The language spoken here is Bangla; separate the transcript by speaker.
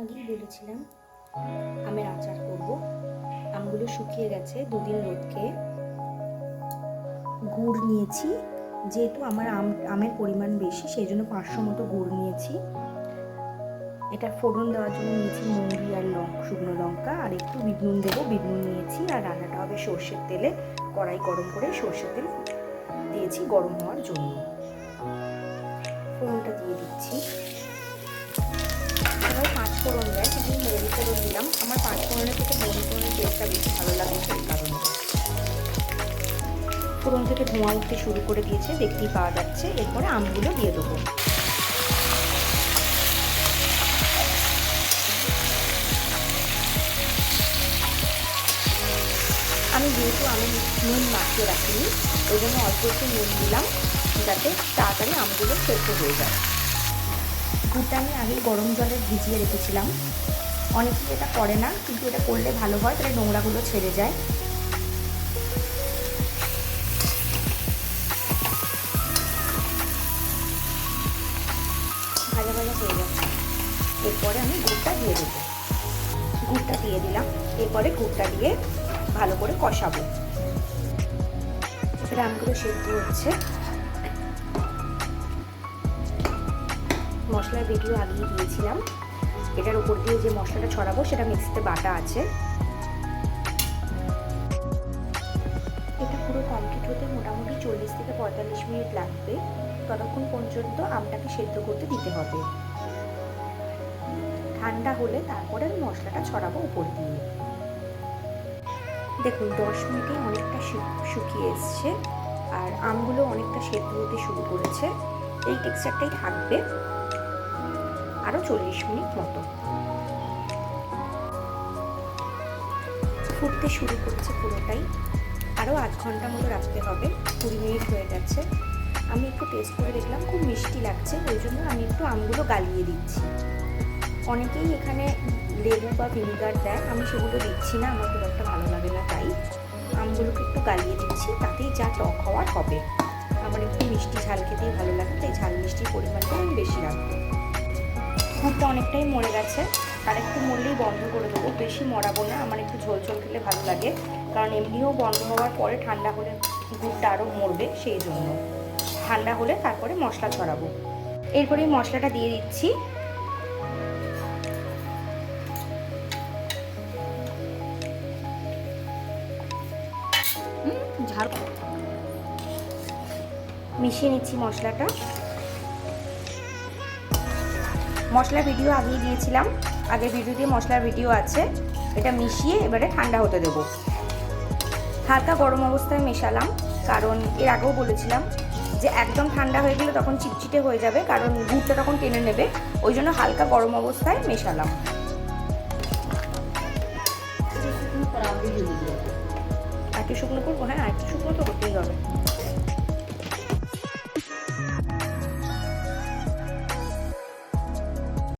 Speaker 1: আগেই বলেছিলাম, আমের আচার করব। আমগুলো শুকিয়ে গেছে, দুদিন রোদ খেয়ে গুড় নিয়েছি। যেহেতু আমার আম, আমের পরিমাণ বেশি, সেই জন্য পাঁচশো মতো গুড় নিয়েছি। এটা ফোড়ন দেওয়ার জন্য নিয়েছি মুঙ্গি আর লঙ্কা শুকনো লঙ্কা। আর একটু বিট নুন দেবো বিট নিয়েছি। আর রান্নাটা হবে সর্ষের তেলে, কড়াই গরম করে সর্ষের তেল দিয়েছি গরম হওয়ার জন্য। ফোড়নটা দিয়ে দিচ্ছি। ফোড়নের থেকে মৌরি ফোড়নের টেস্টটা বেশি ভালো লাগে সেই কারণে। ফোড়ন থেকে ধোঁয়া উঠতে শুরু করে দিয়েছে, দেখতেই পাওয়া যাচ্ছে। এরপরে আমগুলো দিয়ে দেবো। আমি যেহেতু আমি নুন মাখিয়ে রাখিনি, ওই জন্য অল্প একটু নুন দিলাম, যাতে তাড়াতাড়ি আমগুলো সেদ্ধ হয়ে যায়। গুড়টা আমি আগে গরম জলে ভিজিয়ে রেখেছিলাম। অনেকেই এটা করে না, কিন্তু এটা করলে ভালো হয়, তাহলে নোংরাগুলো ছেড়ে যায়। ভাজা ভাজা হয়ে যাচ্ছে এরপরে আমি গুড়টা দিয়ে দেবো। গুড়টা দিয়ে দিলাম। এরপরে গুড়টা দিয়ে ভালো করে কষাবো। আমগুলো সেদ্ধ হচ্ছে। মশলার ভিডিও আগিয়ে দিয়েছিলাম। এটার উপর দিয়ে যে মশলাটা ছড়াবো, সেটা মিক্সিতে বাটা আছে। এটা পুরো কমপ্লিট হতে মোটামুটি চল্লিশ থেকে পঁয়তাল্লিশ মিনিট লাগবে। ততক্ষণ পর্যন্ত আমটাকে সেদ্ধ করতে দিতে হবে। ঠান্ডা হলে তারপরে আমি মশলাটা ছড়াবো উপর দিয়ে। দেখুন, দশ মিনিটে অনেকটা শুকিয়ে এসছে, আর আমগুলো অনেকটা সেদ্ধ হতে শুরু করেছে। এই টেক্সচারটাই থাকবে। আরও চল্লিশ মিনিট মতো। ফুটতে শুরু করছে পুরোটাই। আরও আধ ঘণ্টা মতো রাখতে হবে। কুড়ি মিনিট হয়ে গেছে। আমি একটু টেস্ট করে দেখলাম, খুব মিষ্টি লাগছে। ওই জন্য আমি একটু আমগুলো গালিয়ে দিচ্ছি। অনেকেই এখানে লেবু বা ভিনিগার দেয়। আমি সেগুলো দিচ্ছি না, আমার খুব একটা ভালো লাগে না তাই। আমগুলোকে একটু গালিয়ে দিচ্ছি, তাতেই যা টক হওয়ার হবে। আমার একটু মিষ্টি ঝাল খেতেই ভালো লাগে, তাই ঝাল মিষ্টির পরিমাণটা আমি বেশি রাখব। গুড়টা অনেকটাই মরে গেছে। আর একটু মরলেই বন্ধ করে দেবো। বেশি মরাবো না। আমার একটু ঝোল ঝোল খেলে ভালো লাগে। কারণ এমনিও বন্ধ হওয়ার পরে ঠান্ডা হলে গুড়টা আরও মরবে সেই জন্য। ঠান্ডা হলে তারপরে মশলা ছড়াবো। এরপরে মশলাটা দিয়ে দিচ্ছি। ঝাল। মিশিয়ে নিচ্ছি মশলাটা। মশলার ভিডিও আগেই দিয়েছিলাম। আগের ভিডিও দিয়ে মশলার ভিডিও আছে। এটা মিশিয়ে এবারে ঠান্ডা হতে দেব। হালকা গরম অবস্থায় মেশালাম। কারণ এর আগেও বলেছিলাম যে একদম ঠান্ডা হয়ে গেলে তখন চিটচিটে হয়ে যাবে কারণ গুড়টা তখন টেনে নেবে। ওই জন্য হালকা গরম অবস্থায় মেশালাম। একটু শুকনো করব? হ্যাঁ একটু শুকনো তো হতেই হবে।